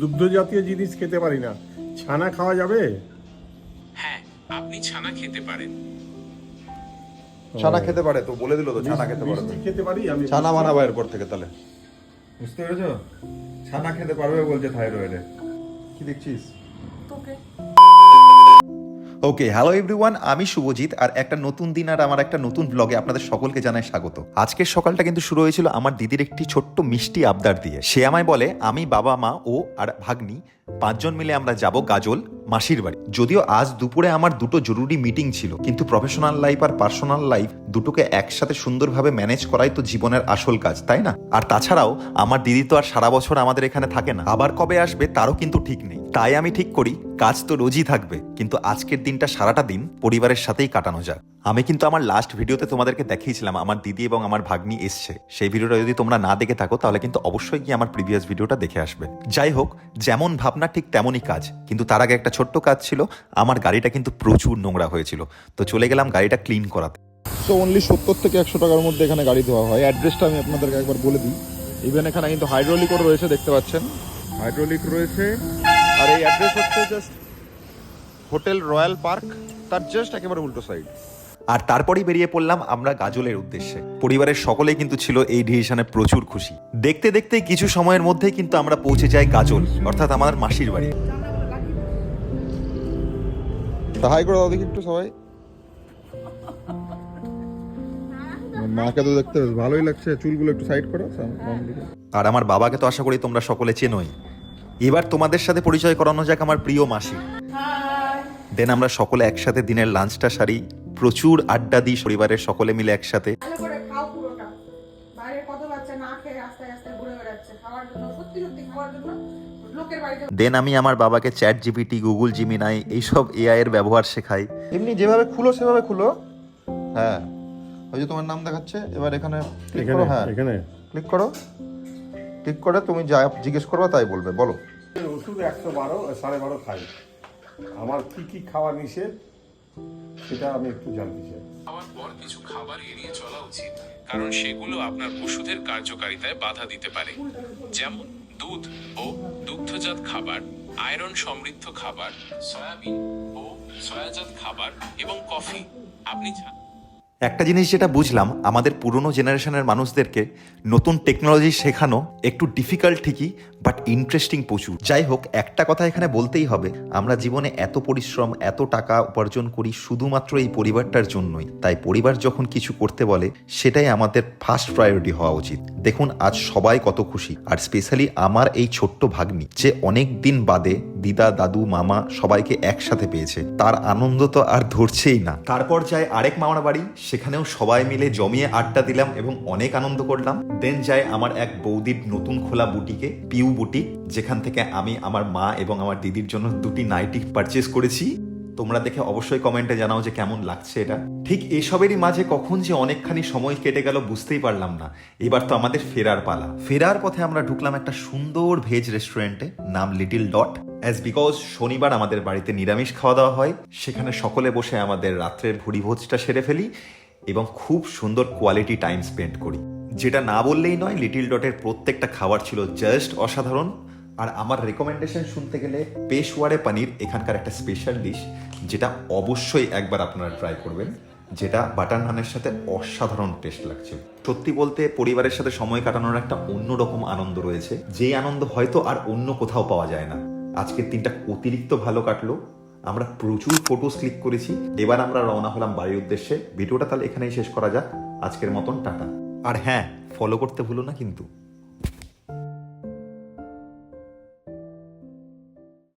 দুগ্ধ জাতীয় জিনিস খেতে পারি না। ছানা খাওয়া যাবে? হ্যাঁ আপনি ছানা খেতে পারেন। ছানা খেতে পারে তো বলে দিল তো ছানা খেতে পারে খেতে পারি আমি ছানা বানাবো এরপর থেকে তাহলে। বুঝতে পেরেছ? ছানা খেতে পারবে বলছে থাইরয়েডে কি দেখছিস? তোকে। ওকে হ্যালো এভরিওয়ান আমি শুভজিৎ আর একটা নতুন দিন আর আমার একটা নতুন ব্লগে আপনাদের সকলকে জানাই স্বাগত। আজকের সকালটা কিন্তু শুরু হয়েছিল আমার দিদির একটি ছোট্ট মিষ্টি আবদার দিয়ে। সে আমায় বলে, আমি বাবা, মা, ও আর ভাগ্নি পাঁচজন মিলে আমরা যাব গাজল মাসির বাড়ি। যদিও আজ দুপুরে আমার দুটো জরুরি মিটিং ছিল, কিন্তু প্রফেশনাল লাইফ আর পার্সোনাল লাইফ দুটোকে একসাথে সুন্দরভাবে ম্যানেজ করাই তো জীবনের আসল কাজ, তাই না? আর তাছাড়াও, আমার দিদি তো আর সারা বছর আমাদের এখানে থাকে না। আবার কবে আসবে তারও কিন্তু ঠিক নেই। তাই আমি ঠিক করি কাজ তো রোজই থাকবে কিন্তু আজকের দিনটা সারাটা দিন পরিবারের সাথেই কাটানো যাক। আমি কিন্তু আমার লাস্ট ভিডিওতে তোমাদেরকে দেখিয়েছিলাম আমার দিদি এবং আমার ভাগ্নি এসছে। সেই ভিডিওটা যদি তোমরা না দেখে থাকো তাহলে কিন্তু অবশ্যই গিয়ে আমার প্রিভিয়াস ভিডিওটা দেখে আসবে। যাই হোক যেমন ভাবনা ঠিক তেমনই কাজ কিন্তু তার আগে একটা ছোট্ট কাজ ছিল আমার গাড়িটা কিন্তু প্রচুর নোংরা হয়েছিল। তো চলে গেলাম গাড়িটা ক্লিন করাতে। তো অনলি সত্তর থেকে একশো টাকার মধ্যে এখানে গাড়ি ধোয়া হয়। অ্যাড্রেসটা আমি আপনাদেরকে একবার বলে দিই। ইভেন এখানে কিন্তু হাইড্রোলিকও রয়েছে দেখতে পাচ্ছেন। হাইড্রোলিক রয়েছে। আর এই অ্যাড্রেস হচ্ছে জাস্ট হোটেল রয়্যাল পার্ক তার জাস্ট একেবারে উল্টো সাইড আর তারপরেই বেরিয়ে পড়লাম আমরা গাজলের উদ্দেশ্যে। পরিবারের সকলেই কিন্তু ছিল এই ডিসিশনে প্রচুর খুশি। দেখতে দেখতে কিছু সময়ের মধ্যেই কিন্তু আমরা পৌঁছে যাই গাজল অর্থাৎ আমার মাসির বাড়ি। হাই করে দাও দেখি একটু সবাই। মাকে তো দেখতে ভালোই লাগছে চুলগুলো একটু সাইড করো আর আমার বাবাকে তো আশা করি তোমরা সকলে চেনোই। এবার তোমাদের সাথে পরিচয় করানো যাক আমার প্রিয় মাসি। দেন আমরা সকলে একসাথে দিনের লাঞ্চটা সারি। প্রচুর আড্ডা দিই পরিবারের সকলে মিলে একসাথে। ভালো করে খাও পুরোটা। বাইরে কত বাচ্চা না খেয়ে রাস্তায় রাস্তায় ঘুরে বেড়াচ্ছে। খাওয়ার জন্য সত্যি সত্যি খাওয়ার জন্য লোকের বাড়িতে দেন আমি আমার বাবাকে চ্যাট জিপিটি গুগল জিমিনাই এইসব এআই এর ব্যবহার শেখাই। এমনি যেভাবে খুলো সেভাবে খুলো। হ্যাঁ। ওই যে তোমার নাম দেখাচ্ছে এবার এখানে ক্লিক করো হ্যাঁ। এখানে। ক্লিক করো। ক্লিক করে তুমি যা জিজ্ঞেস করবে তাই বলবে বলো। ওষুধ একশো বারো সাড়ে বারো খাই। আমার কি কি খাওয়া নিষেধ সেটা আমি একটু জানতে চাই। খাওয়ার পর কিছু খাবার এড়িয়ে চলা উচিত কারণ সেগুলো আপনার ওষুধের কার্যকারিতায় বাধা দিতে পারে। যেমন দুধ ও দুগ্ধজাত খাবার আয়রন সমৃদ্ধ খাবার সয়াবিন ও সয়াজাত খাবার এবং কফি। আপনি একটা জিনিস যেটা বুঝলাম আমাদের পুরনো জেনারেশনের মানুষদেরকে নতুন টেকনোলজি শেখানো একটু ডিফিকাল্ট ঠিকই বাট ইন্টারেস্টিং প্রচুর। যাই হোক একটা কথা এখানে বলতেই হবে, আমরা জীবনে এত পরিশ্রম, এত টাকা উপার্জন করি শুধুমাত্র এই পরিবারটার জন্যই। তাই পরিবার যখন কিছু করতে বলে, সেটাই আমাদের ফার্স্ট প্রায়োরিটি হওয়া উচিত। দেখুন, আজ সবাই কত খুশি, আর স্পেশালি আমার এই ছোট্ট ভাগ্নি, যে অনেক দিন বাদে দিদা, দাদু, মামা সবাইকে একসাথে পেয়েছে। তার আনন্দ তো আর ধরছেই না। তারপর যায় আরেক মামার বাড়ি, সেখানেও সবাই মিলে জমিয়ে আড্ডা দিলাম এবং অনেক আনন্দ করলাম। দেন যায় আমার এক বৌদির নতুন খোলা বুটিকে, পিউ বুটিক, যেখান থেকে আমি আমার মা এবং আমার দিদির জন্য দুটি নাইটি পারচেস করেছি। তোমরা দেখে অবশ্যই কমেন্টে জানাও যে কেমন লাগছে এটা। ঠিক এসবেরই মাঝে কখন যে অনেকখানি সময় কেটে গেল বুঝতেই পারলাম না। এবার তো আমাদের ফেরার পালা। ফেরার পথে আমরা ঢুকলাম একটা সুন্দর ভেজ রেস্টুরেন্টে নাম লিটিল ডট অ্যাজ বিকজ শনিবার আমাদের বাড়িতে নিরামিষ খাওয়া দাওয়া হয়, সেখানে সকলে বসে আমাদের রাত্রের ভুড়িভোজটা সেরে ফেলি এবং খুব সুন্দর কোয়ালিটি টাইম স্পেন্ড করি। যেটা না বললেই নয় লিটিল ডটের প্রত্যেকটা খাবার ছিল জাস্ট অসাধারণ। আর আমার রেকমেন্ডেশন শুনতে গেলে পেশওয়ারে পানির এখানকার একটা স্পেশাল ডিশ যেটা অবশ্যই একবার আপনারা ট্রাই করবেন, যেটা বাটার নানের সাথে অসাধারণ টেস্ট লাগছে। সত্যি বলতে পরিবারের সাথে সময় কাটানোর একটা অন্যরকম আনন্দ রয়েছে। যেই আনন্দ হয়তো আর অন্য কোথাও পাওয়া যায় না। আজকের দিনটা অতিরিক্ত ভালো কাটলো। আমরা প্রচুর ফটোস ক্লিক করেছি। এবার আমরা রওনা হলাম বাড়ির উদ্দেশ্যে। ভিডিওটা তাহলে এখানেই শেষ করা যাক। আজকের মতন, টাটা। আর হ্যাঁ ফলো করতে ভুলো না কিন্তু।